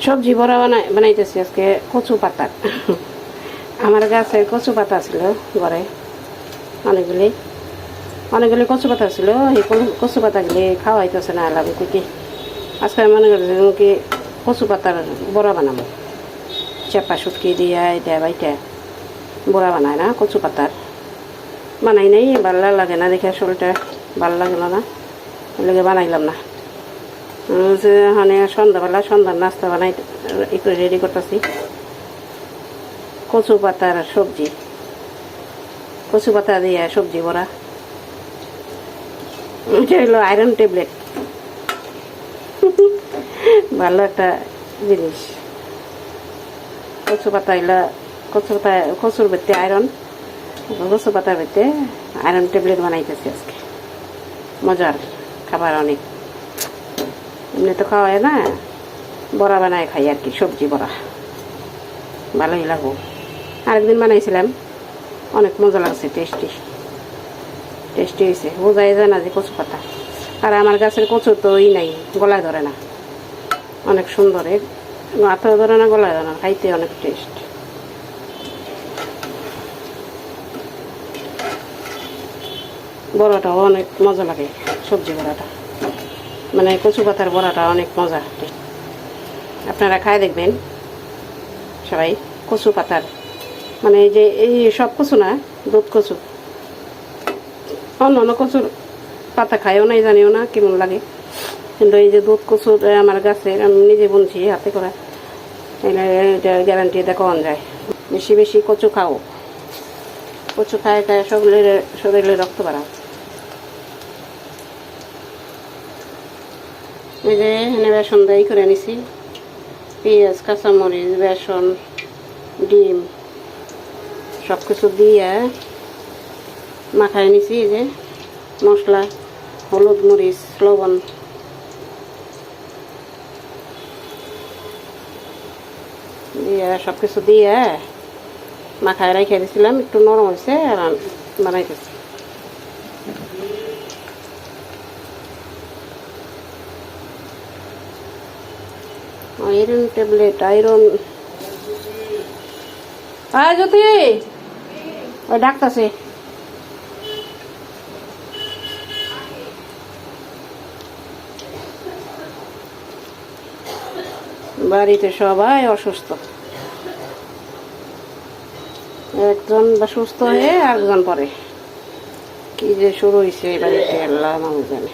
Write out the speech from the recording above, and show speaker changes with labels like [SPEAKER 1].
[SPEAKER 1] সবজি বড়া বানাই, বানাইতেছি আজকে কচু পাতা। আমার গাছে কচু পাতা ছিল ঘরে, অনেকগুলি। অনেকগুলি কচু পাতা ছিল এই কচু- পাতাগুলি খাওয়াইতেছে না লাগে কি আজকে মনে করছি কি কচু পাতার বড়া বানাবো। চেপা শুটকি দিয়ে এটা বাইটা বড়া বানায় না, কচু পাতার। বানাই নাই, ভালো লাগে না দেখে শরীরটা ভালো লাগল না লেগে বানাইলাম না। যে মানে সন্ধ্যাবেলা সন্ধ্যার নাস্তা বানাই, একটু রেডি করতেছি। কচু পাতার সবজি। কচু পাতা দিয়ে সবজি বড়া। এটা হলো আয়রন ট্যাবলেট ভালো একটা জিনিস। কচু পাতা এলো কচু পাতা, কচুর ভিত্তি আয়রন কচু পাতার ভিত্তি আয়রন ট্যাবলেট বানাইতেছি আজকে। মজার খাবার অনেক। এমনি তো খাওয়া না। বড়া বানায় খাই আর কি, সবজি বড়া। ভালোই লাগবো। আরেকদিন বানাইছিলাম। অনেক মজা লাগছে টেস্টি টেস্টি হয়েছে বোঝাই যায় না যে কচু পাতা। আর আমার গাছের কচু তো ওই নাই, গলায় ধরে না। অনেক সুন্দর। মাথাও ধরে না গলায় ধরে না। খাইতে অনেক টেস্ট বড়াটাও অনেক মজা লাগে, সবজি বড়াটা। মানে কচু পাতার বড়াটা অনেক মজা। আপনারা খায় দেখবেন, সবাই, কচু পাতার। মানে এই যে, এই সব কচু না, দুধ কচু। অন্য অন্য কচুর পাতা খাইও নাই, জানিও না কেমন লাগে। কিন্তু এই যে দুধ কচু আমার গাছের আমি নিজে বুনছি হাতে করা। গ্যারান্টি দেখান যায়। বেশি বেশি কচু খাও। কচু খায় খায় শরীরে শরীরে রক্ত বাড়াও এই যে এখানে বেসন দেয় করে নিছি পেঁয়াজ, কাঁচামরিচ, বেসন, ডিম সব কিছু দিয়ে মাখায় নিছি এই যে মশলা, হলুদ মরিচ, লবণ। দিয়ে সব কিছু দিয়ে মাখায় রেখে দিয়েছিলাম, একটু নরম হয়েছে আর বানাইতেছি। আয়রন ট্যাবলেট আয়রন আয় জ্যোতি। ওই ডাক্তারছে বাড়িতে সবাই অসুস্থ। একজন বা সুস্থ হয়ে একজন পরে। কি যে শুরু হয়েছে এই বাড়িতে আল্লাহ জানে।